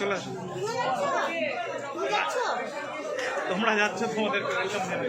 চলে আসো। তোমরা যাচ্ছ তোমাদের ওয়েলকাম জানাই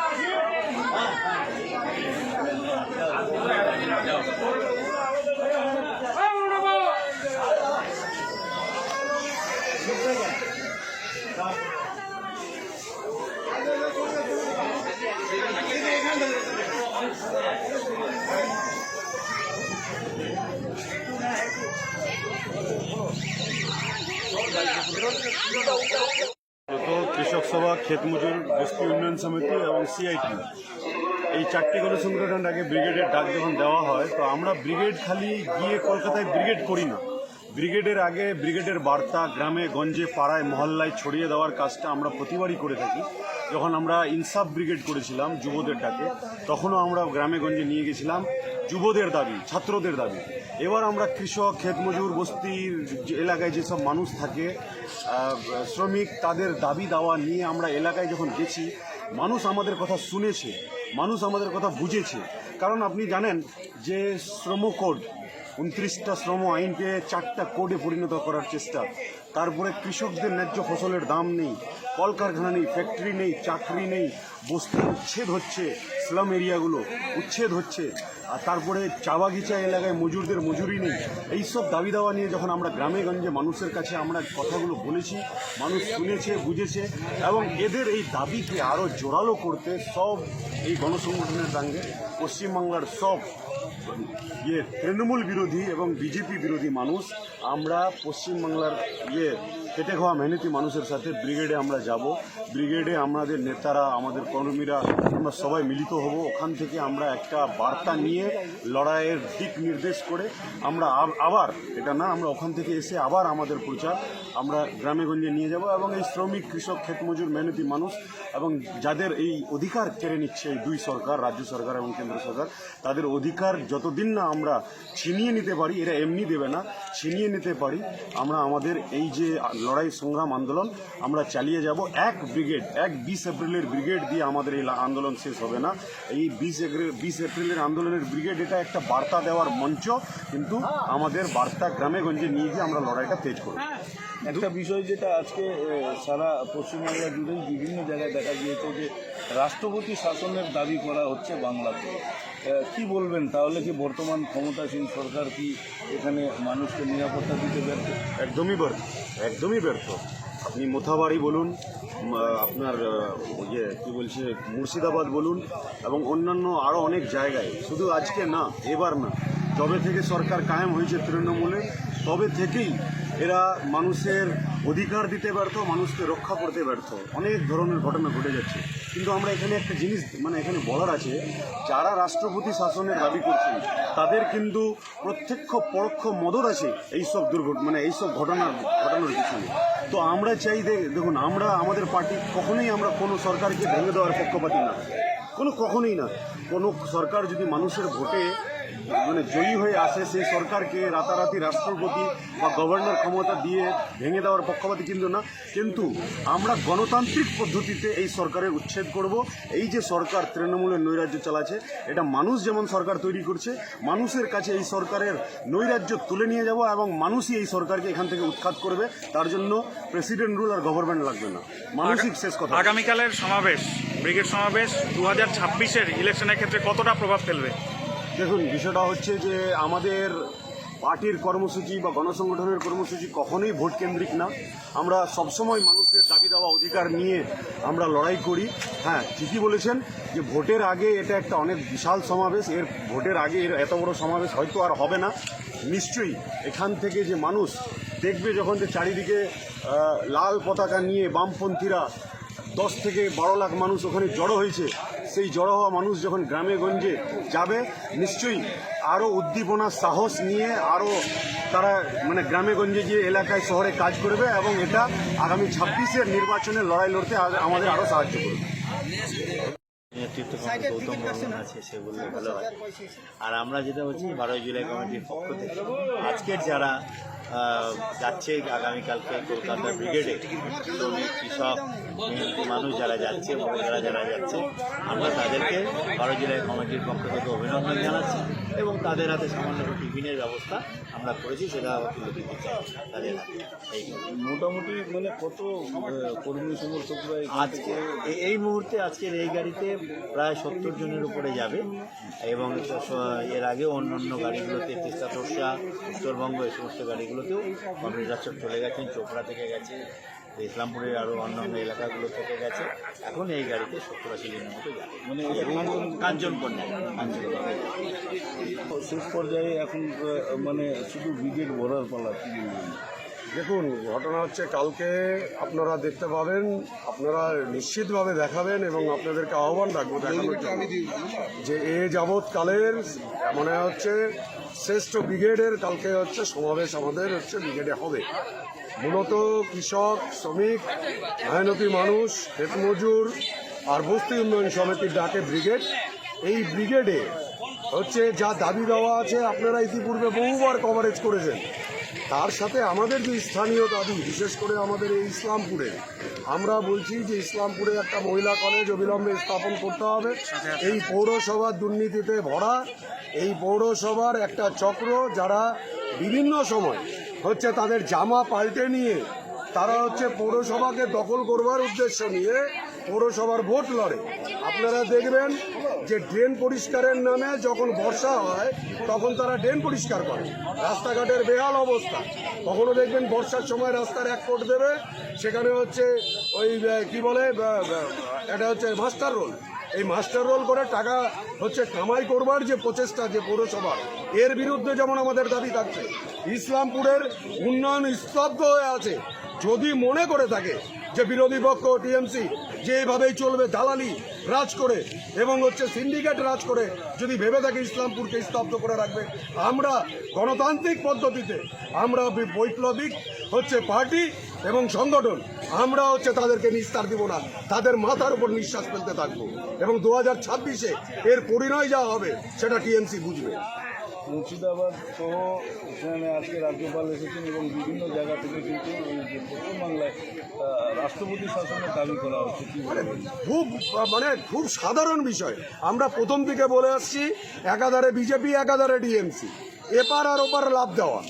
কৃষক সভা, ক্ষেত মজুর বস্তি উন্নয়ন সমিতি এবং সিআইটি এই চারটি গণসংগঠন আগে ব্রিগেডের ডাক যখন দেওয়া হয়, তো আমরা ব্রিগেড খালি গিয়ে কলকাতায় ব্রিগেড করি না। ব্রিগেডের আগে ব্রিগেডের বার্তা, গ্রামে, গঞ্জে, পাড়ায়, মহল্লায় ছড়িয়ে দেওয়ার কাজটা আমরা প্রতিবারই করে থাকি। যখন আমরা ইনসাফ ব্রিগেড করেছিলাম যুবদের ডাকে তখনও আমরা গ্রামে গঞ্জে নিয়ে গেছিলাম যুবদের দাবি, ছাত্রদের দাবি। এবার আমরা কৃষক, ক্ষেত মজুর বস্তির যে এলাকায় যেসব মানুষ থাকে শ্রমিক, তাদের দাবি দাওয়া নিয়ে আমরা এলাকায় যখন গেছি, মানুষ আমাদের কথা শুনেছে, মানুষ আমাদের কথা বুঝেছে। কারণ আপনি জানেন যে শ্রম কোড উনত্রিশটা শ্রম আইন পেয়ে চারটা কোডে পরিণত করার চেষ্টা। তারপরে কৃষকদের ন্যায্য ফসলের দাম নেই, কলকারখানা নেই, ফ্যাক্টরি নেই, চাকরি নেই বস্তি উচ্ছেদ হচ্ছে, স্লাম এরিয়াগুলো উচ্ছেদ হচ্ছে। আর তারপরে চা বাগিচা এলাকায় মজুরদের মজুরি নেই। এইসব দাবি দাওয়া নিয়ে যখন আমরা গ্রামে গঞ্জে মানুষের কাছে আমরা কথাগুলো বলেছি, মানুষ শুনেছে, বুঝেছে এবং এদের এই দাবিকে আরও জোরালো করতে সব এই গণসংগঠনের দাঙ্গে পশ্চিমবাংলার সব ইয়ে তৃণমূল বিরোধী এবং বিজেপি বিরোধী মানুষ আমরা পশ্চিমবাংলার ইয়ে খেটে খাওয়া মেহনতি মানুষের সাথে। ব্রিগেডে আমরা যাব। ব্রিগেডে আমাদের নেতারা, আমাদের কর্মীরা, আমরা সবাই মিলিত হব। ওখান থেকে আমরা একটা বার্তা নিয়ে লড়াইয়ের দিক নির্দেশ করে আমরা আবার, এটা না, আমরা ওখান থেকে এসে আবার আমাদের প্রচার আমরা গ্রামে গঞ্জে নিয়ে যাব এবং এই শ্রমিক, কৃষক ক্ষেত মজুর মেহনতি মানুষ এবং যাদের এই অধিকার কেড়ে নিচ্ছে এই দুই সরকার, রাজ্য সরকার এবং কেন্দ্র সরকার, তাদের অধিকার যতদিন না আমরা ছিনিয়ে নিতে পারি, এরা এমনি দেবে না, ছিনিয়ে নিতে পারি, আমরা আমাদের এই যে লড়াই, সংগ্রাম, আন্দোলন, আমরা চালিয়ে যাব। এক ব্রিগেড, এক বিশ এপ্রিলের ব্রিগেড দিয়ে আমাদের এই আন্দোলন শেষ হবে না। এই বিশ বিশ এপ্রিলের আন্দোলনের ব্রিগেড, এটা একটা বার্তা দেওয়ার মঞ্চ। কিন্তু আমাদের বার্তা গ্রামে গঞ্জে নিয়ে গিয়ে আমরা লড়াইটা তেজ করব। একটা বিষয় যেটা আজকে সারা পশ্চিমবাংলা জুড়েই বিভিন্ন জায়গায় দেখা গিয়েছে যে, রাষ্ট্রপতি শাসনের দাবি করা হচ্ছে বাংলাতে কি বলবেন? তাহলে কি বর্তমান ক্ষমতাসীন সরকার কি এখানে মানুষকে নিরাপত্তা দিতে ব্যর্থ? একদমই ব্যর্থ একদমই ব্যর্থ। আপনি মোথাবাড়ি বলুন আপনার ইয়ে কী বলছে, মুর্শিদাবাদ বলুন, এবং অন্যান্য আরও অনেক জায়গায়। শুধু আজকে না, এবার না। যবে থেকে সরকার কায়েম হয়েছে তৃণমূলে, তবে থেকেই এরা মানুষের অধিকার দিতে ব্যর্থ, মানুষকে রক্ষা করতে ব্যর্থ। অনেক ধরনের ঘটনা ঘটে যাচ্ছে। কিন্তু আমরা এখানে একটা জিনিস মানে এখানে বলার আছে, যারা রাষ্ট্রপতি শাসনের দাবি করছেন, তাদের কিন্তু প্রত্যক্ষ পরোক্ষ মদত আছে এইসব দুর্ঘটনা মানে এইসব ঘটনার ঘটনার পিছনে। তো আমরা চাই দেখুন, আমরা, আমাদের পার্টি কখনোই আমরা কোনো সরকারকে ভেঙে দেওয়ার পক্ষপাতি না। কোনো কখনোই না। কোনো সরকার যদি মানুষের ভোটে মানে জয়ী হয়ে আসে সেই সরকারকে রাতারাতি রাষ্ট্রপতি বা গভর্নর ক্ষমতা দিয়ে ভেঙে দেওয়ার পক্ষপাতি কিন্তু না। কিন্তু আমরা গণতান্ত্রিক পদ্ধতিতে এই সরকারের উচ্ছেদ করব। এই যে সরকার তৃণমূলের নৈরাজ্য চালাচ্ছে, এটা মানুষ যেমন সরকার তৈরি করছে, মানুষের কাছে এই সরকারের নৈরাজ্য তুলে নিয়ে যাব এবং মানুষই এই সরকারকে এখান থেকে উৎখাত করবে। তার জন্য প্রেসিডেন্ট রুল আর গভর্নমেন্ট লাগবে না। মানসিক শেষ কথা। আগামীকালের সমাবেশ, ব্রিগেড সমাবেশ দু হাজার ছাব্বিশের ইলেকশনের ক্ষেত্রে কতটা প্রভাব ফেলবে? দেখুন, বিষয়টা হচ্ছে যে আমাদের পার্টির কর্মসূচি বা গণসংগঠনের কর্মসূচি কখনোই ভোট কেন্দ্রিক না। আমরা সবসময় মানুষের দাবি দেওয়া অধিকার নিয়ে আমরা লড়াই করি। হ্যাঁ ঠিকই বলেছেন যে ভোটের আগে এটা একটা অনেক বিশাল সমাবেশ। এর ভোটের আগে এর এত বড় সমাবেশ হয়তো আর হবে না। নিশ্চয়ই এখান থেকে যে মানুষ দেখবে যখন যে চারিদিকে লাল পতাকা নিয়ে বামপন্থীরা দশ থেকে বারো লাখ মানুষ ওখানে জড়ো হয়েছে সেই জড়ো হওয়া মানুষ যখন গ্রামে গঞ্জে যাবে, নিশ্চয়ই আরও উদ্দীপনা, সাহস নিয়ে আরও তারা মানে গ্রামে গঞ্জে গিয়ে এলাকায়, শহরে কাজ করবে এবং এটা আগামী ছাব্বিশের নির্বাচনে লড়াই লড়তে আমাদের আরও সাহায্য করবে। নেতৃত্ব গৌতম ভালো হয়। আর আমরা যেটা হচ্ছি বারোই জুলাই কমিটির পক্ষ থেকে আজকের যারা যাচ্ছে আগামীকালকে কলকাতা ব্রিগেডে শ্রমিক মেহনতি মানুষ যারা যাচ্ছে মহিলারা যারা যাচ্ছে আমরা তাদেরকে বারো জেলায় কমিটির পক্ষ থেকে অভিনন্দন জানাচ্ছি এবং তাদের হাতে সামান্য টিফিনের ব্যবস্থা আমরা করেছি সেটা তুলে দিতে চাই তাদের হাতে। এই মোটামুটি মানে কত কর্মী সমর্থকরা আজকে এই মুহূর্তে আজকের এই গাড়িতে প্রায় সত্তর জনের উপরে যাবে এবং এর আগে অন্য অন্য গাড়িগুলোতে তিস্তা তোরসা উত্তরবঙ্গ এই সমস্ত গাড়িগুলোতেও কমরেডরা চলে গেছেন চোপড়া থেকে গেছে ইসলামপুরের আরও অন্যান্য এলাকাগুলো থেকে গেছে। এখন এই গাড়িতে সত্তর আশি জনের মতো যাবে। মানে শেষ পর্যায়ে এখন মানে শুধু ব্রিগেড ভরার পালা দেখুন ঘটনা হচ্ছে কালকে আপনারা দেখতে পাবেন আপনারা নিশ্চিতভাবে দেখাবেন এবং আপনাদেরকে আহ্বান রাখব দেখানোর যে এ যাবৎকালের মনে হচ্ছে শ্রেষ্ঠ ব্রিগেডের কালকে হচ্ছে সমাবেশ আমাদের হচ্ছে ব্রিগেডে হবে। মূলত কৃষক, শ্রমিক মেহনতি মানুষ মজুর আর বস্তি উন্নয়ন সমিতির ডাকে ব্রিগেড। এই ব্রিগেডে হচ্ছে যা দাবি দেওয়া আছে, আপনারা ইতিপূর্বে বহুবার কভারেজ করেছেন। তার সাথে আমাদের যে স্থানীয় দাবি, বিশেষ করে আমাদের এই ইসলামপুরে, আমরা বলছি যে ইসলামপুরে একটা মহিলা কলেজ অবিলম্বে স্থাপন করতে হবে। এই পৌরসভার দুর্নীতিতে ভরা, এই পৌরসভার একটা চক্র যারা বিভিন্ন সময় হচ্ছে তাদের জামা পাল্টে নিয়ে তারা হচ্ছে পৌরসভাকে দখল করবার উদ্দেশ্য নিয়ে পৌরসভার ভোট লড়ে। আপনারা দেখবেন যে ড্রেন পরিষ্কারের নামে যখন বর্ষা হয়, তখন তারা ড্রেন পরিষ্কার করে। রাস্তাঘাটের বেহাল অবস্থা। কখনো দেখবেন বর্ষার সময় রাস্তার এক কোট দেবে, সেখানে হচ্ছে ওই কি বলে এটা হচ্ছে মাস্টার রোল। এই মাস্টার রোল করে টাকা হচ্ছে কামাই করবার যে প্রচেষ্টা, যে পৌরসভা এর বিরুদ্ধে যেমন আমাদের দাবি থাকছে, ইসলামপুরের উন্নয়ন স্তব্ধ হয়ে আছে। যদি মনে করে থাকে যে বিরোধী পক্ষ, টিএমসি, যে এভাবেই চলবে, দালালি রাজ করে এবং হচ্ছে সিন্ডিকেট রাজ করে, যদি ভেবে থাকে ইসলামপুরকে স্তব্ধ করে রাখবে, আমরা গণতান্ত্রিক পদ্ধতিতে আমরা বৈপ্লবিক হচ্ছে পার্টি এবং সংগঠন আমরা হচ্ছে তাদেরকে নিস্তার দিব না। তাদের মাথার উপর নিঃশ্বাস ফেলতে থাকব। এবং দু হাজার ছাব্বিশে এর পরিণয় যা হবে সেটা টিএমসি বুঝবে। মুর্শিদাবাদ সহ এখানে আজকে রাজ্যপাল এসেছেন এবং বিভিন্ন জায়গা থেকে কিন্তু পশ্চিমবাংলায় রাষ্ট্রপতি শাসনের দাবি করা হচ্ছে। বলবেন? খুব মানে খুব সাধারণ বিষয়। আমরা প্রথম থেকে বলে আসছি একাধারে বিজেপি একাধারে ডিএমসি এপার আর ওপার লাভ দেওয়া।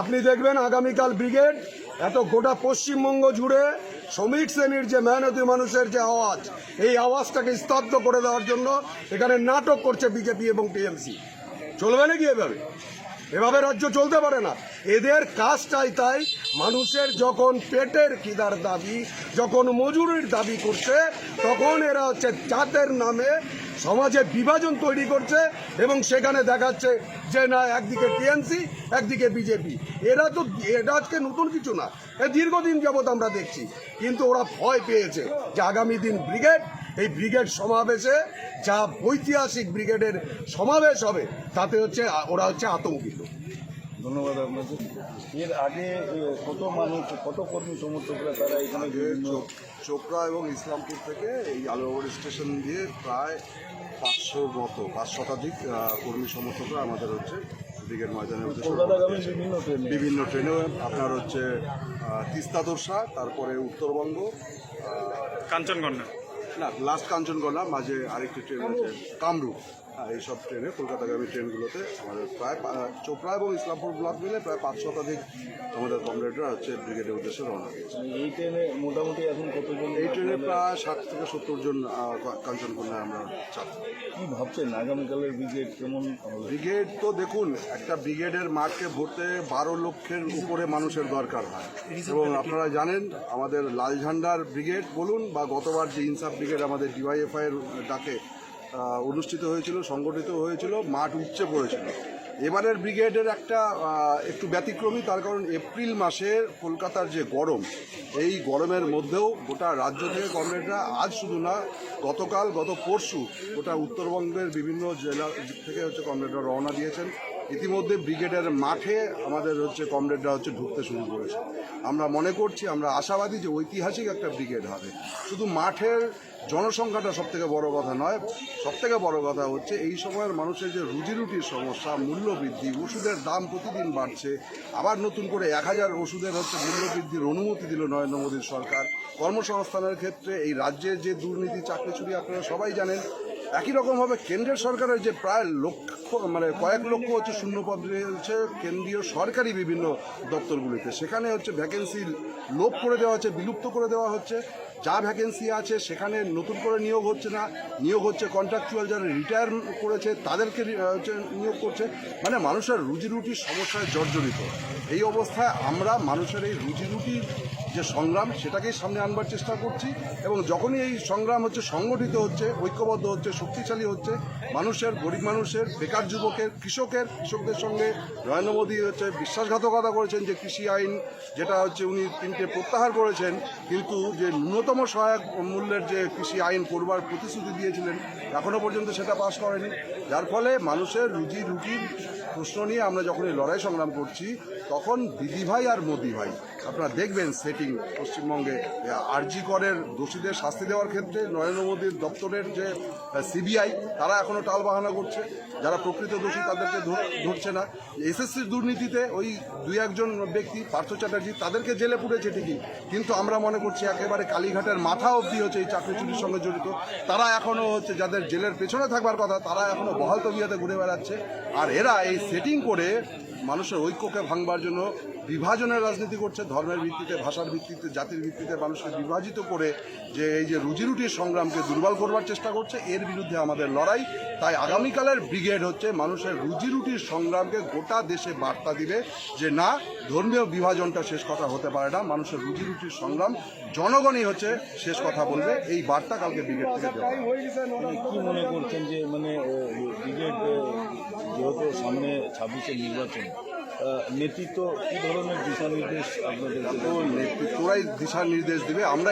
আপনি দেখবেন আগামীকাল ব্রিগেড এত গোটা পশ্চিমবঙ্গ জুড়ে শ্রমিক শ্রেণির যে মেহনতি মানুষের যে আওয়াজ, এই আওয়াজটাকে স্তব্ধ করে দেওয়ার জন্য এখানে নাটক করছে বিজেপি এবং টিএমসি। চলবে নাকি এভাবে? এভাবে রাজ্য চলতে পারে না। এদের কাজটাই তাই, মানুষের যখন পেটের কিদার দাবি, যখন মজুরির দাবি করছে, তখন এরা হচ্ছে জাতের নামে সমাজে বিভাজন তৈরি করছে এবং সেখানে দেখাচ্ছে যে না, একদিকে টিএমসি, একদিকে বিজেপি। এরা তো, এটা আজকে নতুন কিছু না। এ দীর্ঘদিন যাবৎ আমরা দেখছি। কিন্তু ওরা ভয় পেয়েছে যে আগামী দিন ব্রিগেড, এই ব্রিগেড সমাবেশে যা ঐতিহাসিক ব্রিগেডের সমাবেশ হবে, তাতে হচ্ছে ওরা হচ্ছে আতঙ্কিত। ধন্যবাদ আপনাকে। এর আগে কত মানুষ, কত কর্মী সমর্থকরা তারা এখানে চোপড়া এবং ইসলামপুর থেকে এই আলোয়ার স্টেশন দিয়ে প্রায় পাঁচশো মতো পাঁচ শতাধিক কর্মী সমর্থকরা আমাদের হচ্ছে ব্রিগেড ময়দানের উদ্দেশ্যে বিভিন্ন ট্রেনে? আপনার হচ্ছে তিস্তা তোরসা তারপরে উত্তরবঙ্গ কাঞ্চনকন্যা না লাস্ট কাঞ্চনগঞ্জা মাঝে আরেকটি ট্রেন আছে কামরূপ। এইসব ট্রেনে কলকাতাগামী ট্রেনগুলোতে আমাদের প্রায় চোপড়া এবং ইসলামপুর ব্লক মিলে প্রায় পাঁচ শতাধিক আমাদের কমরেডরা হচ্ছে ব্রিগেডের উদ্দেশ্যে রওনা দিয়েছে। এই ট্রেনে মোটামুটি এখন কতজন এই ট্রেনে প্রায় ষাট থেকে সত্তর জন কাঞ্চনকন্যায় আমরা চাচ্ছি কি ভাবছেন? আগামীকালের ব্রিগেড কেমন ব্রিগেড তো দেখুন একটা ব্রিগেডের মাঠকে ভরতে বারো লক্ষের উপরে মানুষের দরকার হয়। এবং আপনারা জানেন আমাদের লাল ঝান্ডার ব্রিগেড বলুন বা গতবার যে ইনসাফ ব্রিগেড আমাদের ডিওয়াইএফআই এর ডাকে অনুষ্ঠিত হয়েছিল, সংগঠিত হয়েছিল, মাঠ উপচে পড়েছিল। এবারের ব্রিগেডের একটা একটু ব্যতিক্রমী, তার কারণ এপ্রিল মাসের কলকাতার যে গরম, এই গরমের মধ্যেও গোটা রাজ্য থেকে কমরেডরা আজ শুধু না, গতকাল, গত পরশু গোটা উত্তরবঙ্গের বিভিন্ন জেলা থেকে হচ্ছে কমরেডরা রওনা দিয়েছেন। ইতিমধ্যে ব্রিগেডের মাঠে আমাদের হচ্ছে কমরেডরা হচ্ছে ঢুকতে শুরু করেছে। আমরা মনে করছি, আমরা আশাবাদী যে ঐতিহাসিক একটা ব্রিগেড হবে। শুধু মাঠের জনসংখ্যাটা সব থেকে বড় কথা নয়। সব থেকে বড় কথা হচ্ছে, এই সময়ের মানুষের যে রুজি রুটির সমস্যা মূল্য বৃদ্ধি ওষুধের দাম প্রতিদিন বাড়ছে। আবার নতুন করে এক হাজার ওষুধের হচ্ছে মূল্য বৃদ্ধির অনুমতি দিল নরেন্দ্র মোদীর সরকার। কর্মসংস্থানের ক্ষেত্রে এই রাজ্যের যে দুর্নীতি চাকরি চুরি আপনারা সবাই জানেন একই রকমভাবে কেন্দ্রের সরকারের যে প্রায় লক্ষ মানে কয়েক লক্ষ হচ্ছে শূন্যপদ রয়েছে কেন্দ্রীয় সরকারি বিভিন্ন দপ্তরগুলিতে। সেখানে হচ্ছে ভ্যাকেন্সি লোপ করে দেওয়া হচ্ছে, বিলুপ্ত করে দেওয়া হচ্ছে। যা ভ্যাকেন্সি আছে, সেখানে নতুন করে নিয়োগ হচ্ছে না। নিয়োগ হচ্ছে কন্ট্রাকচুয়াল যারা রিটায়ার করেছে, তাদেরকে হচ্ছে নিয়োগ করছে। মানে মানুষের রুজি রুটির সমস্যায় জর্জরিত। এই অবস্থায় আমরা মানুষের এই রুজি রুটির যে সংগ্রাম, সেটাকেই সামনে আনবার চেষ্টা করছি এবং যখনই এই সংগ্রাম হচ্ছে, সংগঠিত হচ্ছে, ঐক্যবদ্ধ হচ্ছে, শক্তিশালী হচ্ছে, মানুষের, গরিব মানুষের, বেকার যুবকের, কৃষকের, কৃষকদের সঙ্গে নরেন্দ্র মোদী হচ্ছে বিশ্বাসঘাতকতা করেছেন যে কৃষি আইন, যেটা হচ্ছে উনি তিনটে প্রত্যাহার করেছেন, কিন্তু যে ন্যূনতম সহায়ক মূল্যের যে কৃষি আইন করবার প্রতিশ্রুতি দিয়েছিলেন এখনও পর্যন্ত সেটা পাশ করেনি। যার ফলে মানুষের রুজি রুটির প্রশ্ন নিয়ে আমরা যখন এই লড়াই সংগ্রাম করছি তখন দিদি ভাই আর মোদি ভাই আপনারা দেখবেন সেটিং পশ্চিমবঙ্গে আরজি করের দোষীদের শাস্তি দেওয়ার ক্ষেত্রে নরেন্দ্র মোদীর দপ্তরের যে সিবিআই তারা এখনও টালবাহানা করছে। যারা প্রকৃত দোষী, তাদেরকে ধরছে না। এসএসসির দুর্নীতিতে ওই দুই একজন ব্যক্তি, পার্থ চ্যাটার্জি, তাদেরকে জেলে পুড়েছে ঠিকই। কিন্তু আমরা মনে করছি একেবারে কালীঘাটের মাথা অবধি হচ্ছে এই চাকরি চুরির সঙ্গে জড়িত। তারা এখনও হচ্ছে যাদের জেলের পেছনে থাকবার কথা, তারা এখনও বহাল তবিয়াতে ঘুরে বেড়াচ্ছে। আর এরা এই সেটিং করে মানুষের ঐক্যকে ভাঙবার জন্য বিভাজনের রাজনীতি করছে, ধর্মের ভিত্তিতে, ভাষার ভিত্তিতে, জাতির ভিত্তিতে মানুষকে বিভাজিত করে যে এই যে রুজি রুটির সংগ্রামকে দুর্বল করবার চেষ্টা করছে, এর বিরুদ্ধে আমাদের লড়াই। তাই আগামীকালের ব্রিগেড হচ্ছে মানুষের রুজি রুটির সংগ্রামকে গোটা দেশে বার্তা দিবে যে না, ধর্মীয় বিভাজনটা শেষ কথা হতে পারে না, মানুষের রুজি রুটির সংগ্রাম জনগণই হচ্ছে শেষ কথা বলবে। এই বার্তা কালকে ব্রিগেড থেকে দেওয়া কি মনে করছেন যে মানে ব্রিগেড, যেহেতু সামনে ছাব্বিশের নির্বাচন নেতৃত্ব কি ধরনের দিশা নির্দেশ আপনাদের নেতৃত্বরাই দিশা নির্দেশ দিবে। আমরা